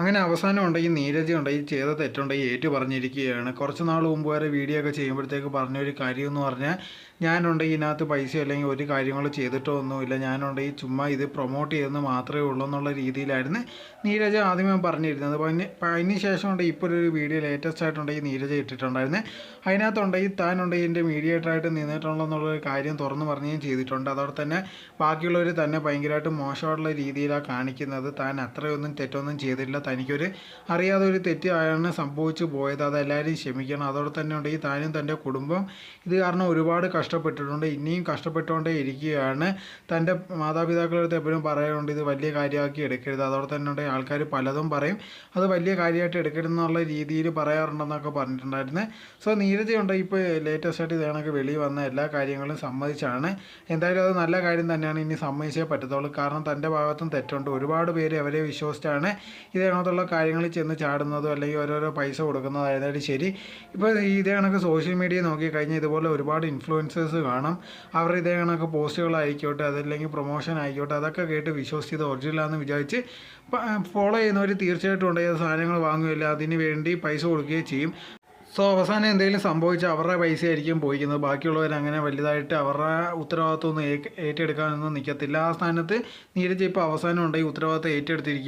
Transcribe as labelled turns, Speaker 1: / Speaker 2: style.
Speaker 1: അങ്ങനെ അവസാനം ഉണ്ടെങ്കിൽ നീരജ് ഉണ്ടെങ്കിൽ ചെയ്ത തെറ്റുണ്ടെങ്കിൽ ഏറ്റു പറഞ്ഞിരിക്കുകയാണ്. കുറച്ച് നാൾ മുമ്പ് വരെ വീഡിയോ ഒക്കെ ചെയ്യുമ്പോഴത്തേക്ക് പറഞ്ഞൊരു കാര്യം എന്ന് പറഞ്ഞാൽ ഞാനുണ്ടെങ്കിൽ ഇതിനകത്ത് പൈസ അല്ലെങ്കിൽ ഒരു കാര്യങ്ങൾ ചെയ്തിട്ടോ ഒന്നുമില്ല ഞാനുണ്ടെങ്കിൽ ചുമ്മാ ഇത് പ്രൊമോട്ട് ചെയ്തെന്ന് മാത്രമേ ഉള്ളൂ എന്നുള്ള രീതിയിലായിരുന്നു നീരജ ആദ്യമേ പറഞ്ഞിരുന്നത്. അപ്പോൾ അതിന് അതിന് ശേഷം ഉണ്ടെങ്കിൽ ഇപ്പോൾ ഒരു വീഡിയോ ലേറ്റസ്റ്റ് ആയിട്ടുണ്ടെങ്കിൽ നീരജ ഇട്ടിട്ടുണ്ടായിരുന്നു. അതിനകത്തുണ്ടെങ്കിൽ താനുണ്ടെങ്കിൽ എന്റെ മീഡിയേറ്ററായിട്ട് നിന്നിട്ടുള്ളതെന്നുള്ളൊരു കാര്യം തുറന്നു പറഞ്ഞുകയും ചെയ്തിട്ടുണ്ട്. അതോടെ തന്നെ ബാക്കിയുള്ളവർ തന്നെ ഭയങ്കരമായിട്ട് മോശമായിട്ടുള്ള രീതിയിലാണ് കാണിക്കുന്നത്. താൻ അത്രയൊന്നും തെറ്റൊന്നും ചെയ്തില്ല തനിക്കൊരു അറിയാതെ ഒരു തെറ്റാണ് സംഭവിച്ചു പോയത് അതെല്ലാവരും ക്ഷമിക്കണം. അതോടെ തന്നെ ഉണ്ട് ഈ താനും തന്റെ കുടുംബം. ഇത് കാരണം ഒരുപാട് കഷ്ടപ്പെട്ടിട്ടുണ്ട്. ഇനിയും കഷ്ടപ്പെട്ടുകൊണ്ടേ ഇരിക്കുകയാണ്. തന്റെ മാതാപിതാക്കളടുത്ത് എപ്പോഴും പറയാറുണ്ട് ഇത് വലിയ കാര്യമാക്കി എടുക്കരുത്. അതോടെ തന്നെ ഉണ്ടെങ്കിൽ ആൾക്കാർ പലതും പറയും. അത് വലിയ കാര്യമായിട്ട് എടുക്കരുതെന്നുള്ള രീതിയിൽ പറയാറുണ്ടെന്നൊക്കെ പറഞ്ഞിട്ടുണ്ടായിരുന്നു. സോ നീരജയുണ്ട് ഇപ്പോൾ ലേറ്റസ്റ്റ് ആയിട്ട് ഇതേണൊക്കെ വെളി വന്ന എല്ലാ കാര്യങ്ങളും സമ്മതിച്ചാണ്. എന്തായാലും അത് നല്ല കാര്യം തന്നെയാണ്. ഇനി സമ്മതിച്ചേ പറ്റത്തുള്ളൂ. കാരണം തന്റെ ഭാഗത്തും തെറ്റുണ്ട്. ഒരുപാട് പേര് അവരെ വിശ്വസിച്ചാണ് ഇതേ കണക്കുള്ള കാര്യങ്ങളിൽ ചെന്ന് ചാടുന്നതും അല്ലെങ്കിൽ ഓരോരോ പൈസ കൊടുക്കുന്നതായാലും ശരി. ഇപ്പോൾ ഇതേ കണക്ക് സോഷ്യൽ മീഡിയ നോക്കി കഴിഞ്ഞാൽ ഇതുപോലെ ഒരുപാട് ഇൻഫ്ലുവൻസേഴ്സ് കാണാം. അവർ ഇതേ കണക്ക് പോസ്റ്റുകളായിക്കോട്ടെ അതല്ലെങ്കിൽ പ്രൊമോഷൻ ആയിക്കോട്ടെ അതൊക്കെ കേട്ട് വിശ്വസിച്ചത് ഒറിജിനലാണെന്ന് വിചാരിച്ച് ഫോളോ ചെയ്യുന്നവർ തീർച്ചയായിട്ടും ഉണ്ട്. ഏത് സാധനങ്ങൾ വാങ്ങുകയില്ല അതിന് വേണ്ടി പൈസ കൊടുക്കുകയും ചെയ്യും. സോ അവസാനം എന്തെങ്കിലും സംഭവിച്ചാൽ അവരുടെ പൈസ ആയിരിക്കും പോയിക്കുന്നത്. ബാക്കിയുള്ളവർ അങ്ങനെ വലുതായിട്ട് അവരുടെ ഉത്തരവാദിത്വം ഒന്നും ഏറ്റെടുക്കാനൊന്നും നിൽക്കത്തില്ല. ആ സ്ഥാനത്ത് നീരജ് ഇപ്പോൾ അവസാനം ഉണ്ടെങ്കിൽ ഉത്തരവാദിത്വം ഏറ്റെടുത്തിരിക്കുക